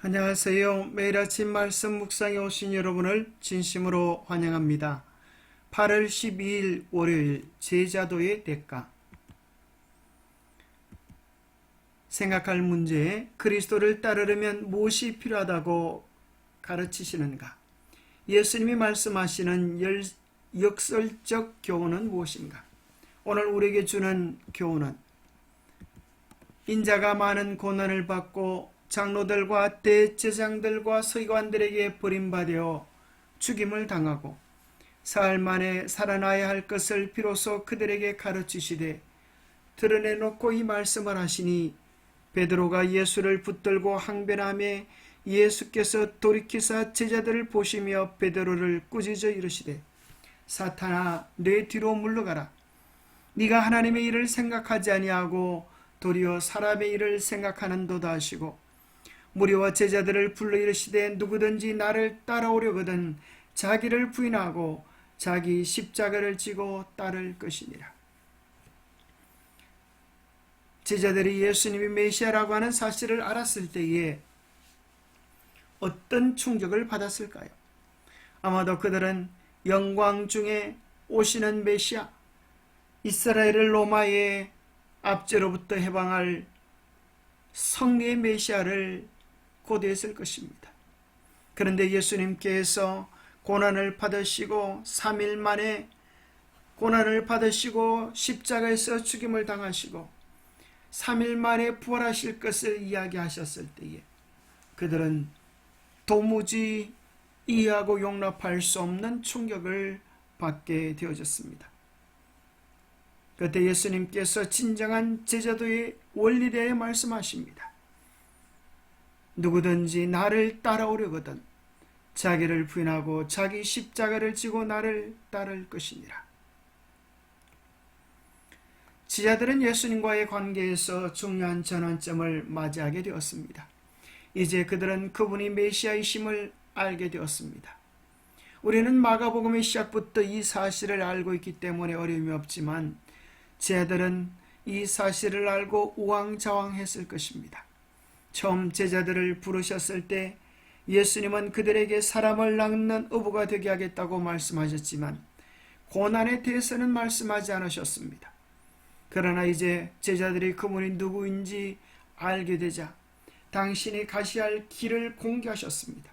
안녕하세요. 매일 아침 말씀 묵상에 오신 여러분을 진심으로 환영합니다. 8월 12일 월요일 제자도의 대가 생각할 문제 그리스도를 따르려면 무엇이 필요하다고 가르치시는가? 예수님이 말씀하시는 열, 역설적 교훈은 무엇인가? 오늘 우리에게 주는 교훈은 인자가 많은 고난을 받고 장로들과 대제장들과 서기관들에게 버림받아 죽임을 당하고 사흘 만에 살아나야 할 것을 비로소 그들에게 가르치시되 드러내놓고 이 말씀을 하시니 베드로가 예수를 붙들고 항변함에 예수께서 돌이키사 제자들을 보시며 베드로를 꾸짖어 이르시되 사탄아 내 뒤로 물러가라. 네가 하나님의 일을 생각하지 아니하고 도리어 사람의 일을 생각하는도다 하시고 무리와 제자들을 불러 이르시되 누구든지 나를 따라오려거든 자기를 부인하고 자기 십자가를 지고 따를 것이니라. 제자들이 예수님이 메시아라고 하는 사실을 알았을 때에 어떤 충격을 받았을까요? 아마도 그들은 영광 중에 오시는 메시아, 이스라엘을 로마의 압제로부터 해방할 성리의 메시아를 고대했을 것입니다. 그런데 예수님께서 고난을 받으시고 3일 만에 고난을 받으시고 십자가에서 죽임을 당하시고 3일 만에 부활하실 것을 이야기하셨을 때에 그들은 도무지 이해하고 용납할 수 없는 충격을 받게 되어졌습니다. 그때 예수님께서 진정한 제자도의 원리에 대해 말씀하십니다. 누구든지 나를 따라오려거든 자기를 부인하고 자기 십자가를 지고 나를 따를 것이니라. 지자들은 예수님과의 관계에서 중요한 전환점을 맞이하게 되었습니다. 이제 그들은 그분이 메시아이심을 알게 되었습니다. 우리는 마가복음의 시작부터 이 사실을 알고 있기 때문에 어려움이 없지만 제자들은 이 사실을 알고 우왕좌왕했을 것입니다. 처음 제자들을 부르셨을 때 예수님은 그들에게 사람을 낳는 어부가 되게 하겠다고 말씀하셨지만 고난에 대해서는 말씀하지 않으셨습니다. 그러나 이제 제자들이 그분이 누구인지 알게 되자 당신이 가셔야 할 길을 공개하셨습니다.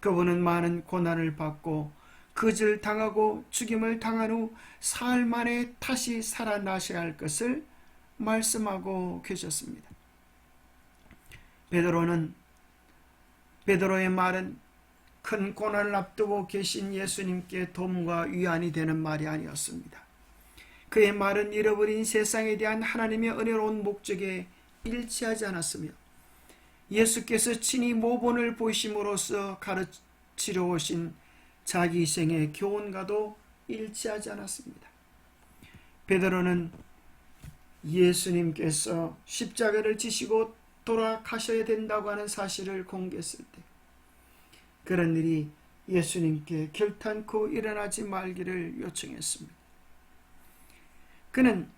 그분은 많은 고난을 받고 그질 당하고 죽임을 당한 후 사흘 만에 다시 살아나셔야 할 것을 말씀하고 계셨습니다. 베드로는 베드로의 말은 큰 고난을 앞두고 계신 예수님께 도움과 위안이 되는 말이 아니었습니다. 그의 말은 잃어버린 세상에 대한 하나님의 은혜로운 목적에 일치하지 않았으며 예수께서 친히 모본을 보이심으로써 가르치려 오신 자기 희생의 교훈과도 일치하지 않았습니다. 베드로는 예수님께서 십자가를 지시고 돌아가셔야 된다고 하는 사실을 공개했을 때 그런 일이 예수님께 결탄코 일어나지 말기를 요청했습니다. 그는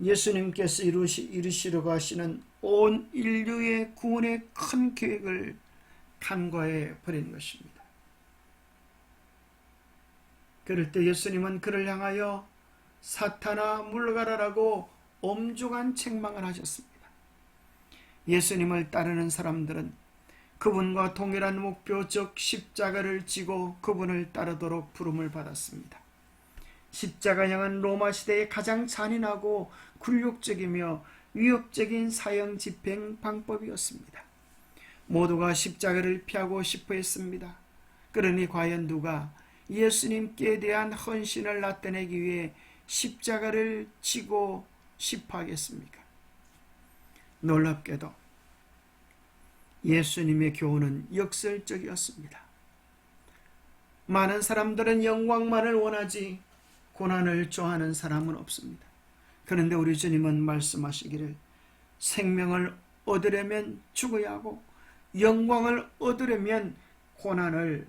예수님께서 이루시, 이루시려고 하시는 온 인류의 구원의 큰 계획을 간과해 버린 것입니다. 그럴 때 예수님은 그를 향하여 사탄아 물러가라라고 엄중한 책망을 하셨습니다. 예수님을 따르는 사람들은 그분과 동일한 목표 즉 십자가를 지고 그분을 따르도록 부름을 받았습니다. 십자가형은 로마 시대의 가장 잔인하고 굴욕적이며 위협적인 사형 집행 방법이었습니다. 모두가 십자가를 피하고 싶어 했습니다. 그러니 과연 누가 예수님께 대한 헌신을 나타내기 위해 십자가를 지고 싶어 하겠습니까? 놀랍게도 예수님의 교훈은 역설적이었습니다. 많은 사람들은 영광만을 원하지 고난을 좋아하는 사람은 없습니다. 그런데 우리 주님은 말씀하시기를 생명을 얻으려면 죽어야 하고 영광을 얻으려면 고난을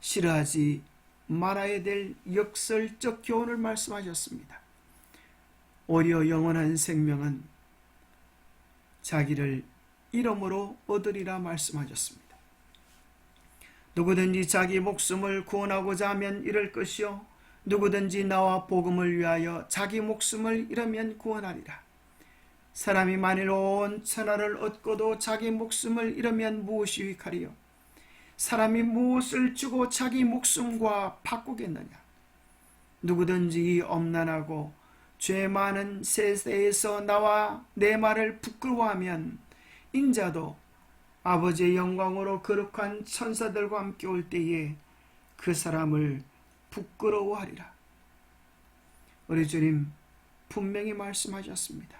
싫어하지 말아야 될 역설적 교훈을 말씀하셨습니다. 오히려 영원한 생명은 자기를 이름으로 얻으리라 말씀하셨습니다. 누구든지 자기 목숨을 구원하고자 하면 잃을 것이요 누구든지 나와 복음을 위하여 자기 목숨을 잃으면 구원하리라. 사람이 만일 온 천하를 얻고도 자기 목숨을 잃으면 무엇이 유익하리요? 사람이 무엇을 주고 자기 목숨과 바꾸겠느냐? 누구든지 이 엄난하고 죄 많은 세대에서 나와 내 말을 부끄러워하면 인자도 아버지의 영광으로 거룩한 천사들과 함께 올 때에 그 사람을 부끄러워하리라. 우리 주님 분명히 말씀하셨습니다.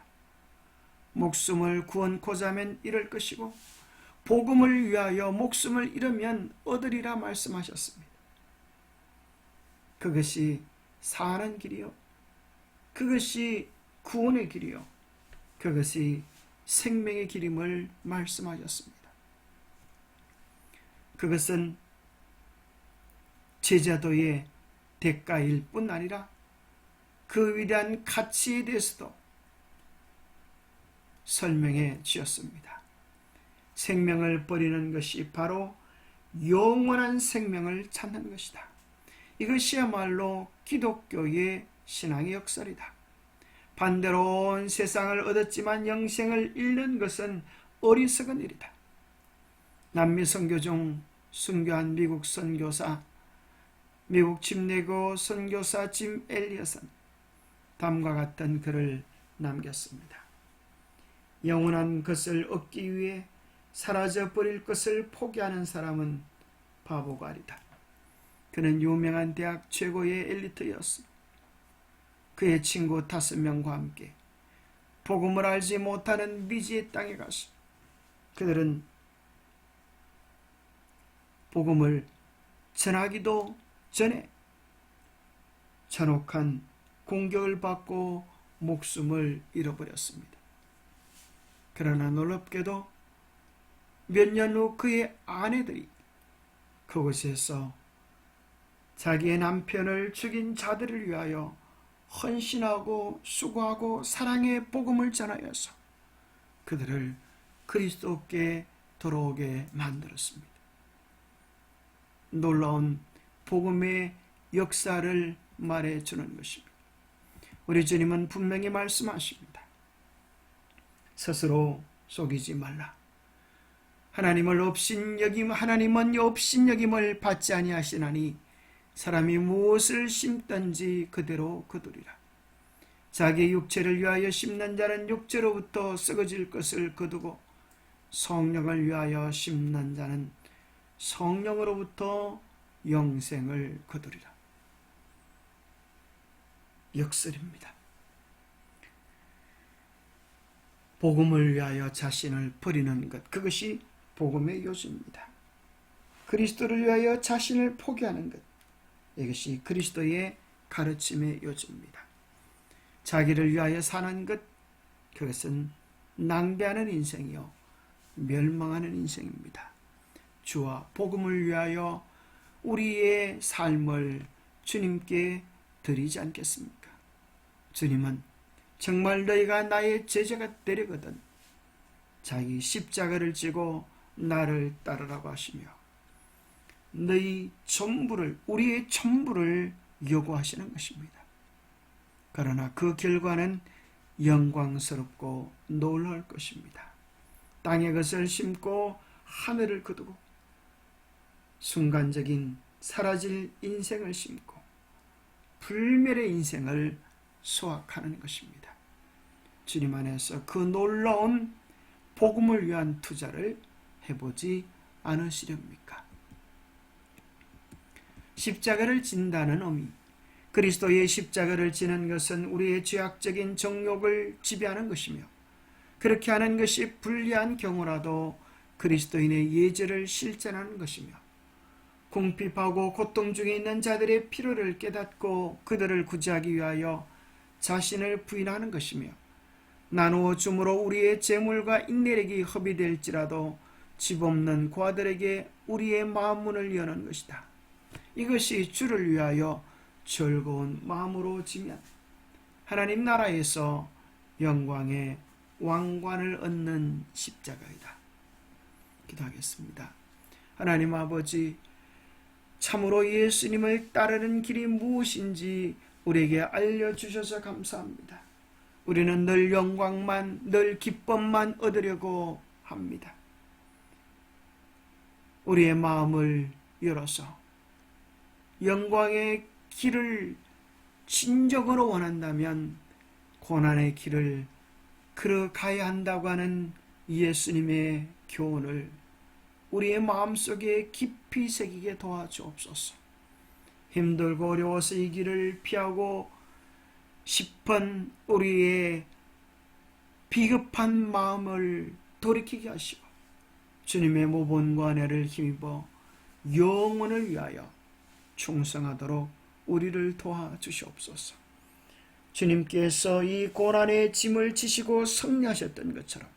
목숨을 구원코자 하면 잃을 것이고 복음을 위하여 목숨을 잃으면 얻으리라 말씀하셨습니다. 그것이 사는 길이요. 그것이 구원의 길이요. 그것이 생명의 길임을 말씀하셨습니다. 그것은 제자도의 대가일 뿐 아니라 그 위대한 가치에 대해서도 설명해 주셨습니다. 생명을 버리는 것이 바로 영원한 생명을 찾는 것이다. 이것이야말로 기독교의 신앙의 역설이다. 반대로 온 세상을 얻었지만 영생을 잃는 것은 어리석은 일이다. 남미 선교 중 순교한 미국 선교사, 미국 침례교 선교사 짐 엘리엇은 다음과 같은 글을 남겼습니다. 영원한 것을 얻기 위해 사라져 버릴 것을 포기하는 사람은 바보가 아니다. 그는 유명한 대학 최고의 엘리트였습니다. 그의 친구 다섯 명과 함께 복음을 알지 못하는 미지의 땅에 가서 그들은 복음을 전하기도 전에 잔혹한 공격을 받고 목숨을 잃어버렸습니다. 그러나 놀랍게도 몇 년 후 그의 아내들이 그곳에서 자기의 남편을 죽인 자들을 위하여 헌신하고 수고하고 사랑의 복음을 전하여서 그들을 그리스도께 돌아오게 만들었습니다. 놀라운 복음의 역사를 말해 주는 것입니다. 우리 주님은 분명히 말씀하십니다. 스스로 속이지 말라. 하나님을 없인 여김 하나님은 없인 여김을 받지 아니하시나니 사람이 무엇을 심든지 그대로 거두리라. 자기 육체를 위하여 심는 자는 육체로부터 썩어질 것을 거두고 성령을 위하여 심는 자는 성령으로부터 영생을 거두리라. 역설입니다. 복음을 위하여 자신을 버리는 것, 그것이 복음의 요지입니다. 그리스도를 위하여 자신을 포기하는 것, 이것이 그리스도의 가르침의 요지입니다. 자기를 위하여 사는 것, 그것은 낭비하는 인생이요, 멸망하는 인생입니다. 주와 복음을 위하여 우리의 삶을 주님께 드리지 않겠습니까? 주님은 정말 너희가 나의 제자가 되려거든 자기 십자가를 지고 나를 따르라고 하시며 너희 전부를 우리의 전부를 요구하시는 것입니다. 그러나 그 결과는 영광스럽고 놀라울 것입니다. 땅의 것을 심고 하늘을 거두고 순간적인 사라질 인생을 심고 불멸의 인생을 수확하는 것입니다. 주님 안에서 그 놀라운 복음을 위한 투자를 해보지 않으시렵니까? 십자가를 진다는 의미, 그리스도의 십자가를 지는 것은 우리의 죄악적인 정욕을 지배하는 것이며, 그렇게 하는 것이 불리한 경우라도 그리스도인의 예절을 실천하는 것이며, 궁핍하고 고통 중에 있는 자들의 필요를 깨닫고 그들을 구제하기 위하여 자신을 부인하는 것이며, 나누어 줌으로 우리의 재물과 인내력이 허비될지라도 집 없는 과들에게 우리의 마음문을 여는 것이다. 이것이 주를 위하여 즐거운 마음으로 지면 하나님 나라에서 영광의 왕관을 얻는 십자가이다. 기도하겠습니다. 하나님 아버지, 참으로 예수님을 따르는 길이 무엇인지 우리에게 알려주셔서 감사합니다. 우리는 늘 영광만, 늘 기쁨만 얻으려고 합니다. 우리의 마음을 열어서 영광의 길을 진정으로 원한다면 고난의 길을 걸어가야 한다고 하는 예수님의 교훈을 우리의 마음속에 깊이 새기게 도와주옵소서. 힘들고 어려워서 이 길을 피하고 싶은 우리의 비급한 마음을 돌이키게 하시고 주님의 모본과 은혜를 힘입어 영원을 위하여 충성하도록 우리를 도와주시옵소서. 주님께서 이 고난의 짐을 지시고 승리하셨던 것처럼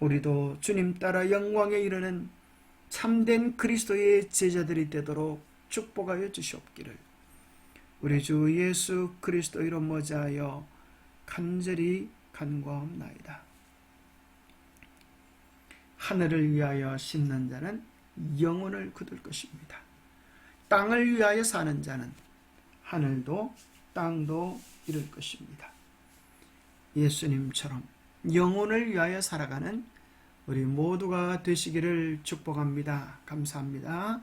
우리도 주님 따라 영광에 이르는 참된 그리스도의 제자들이 되도록 축복하여 주시옵기를 우리 주 예수 그리스도 이름 모자하여 간절히 간구하옵나이다. 하늘을 위하여 심는 자는 영혼을 거둘 것입니다. 땅을 위하여 사는 자는 하늘도 땅도 이룰 것입니다. 예수님처럼 영혼을 위하여 살아가는 우리 모두가 되시기를 축복합니다. 감사합니다.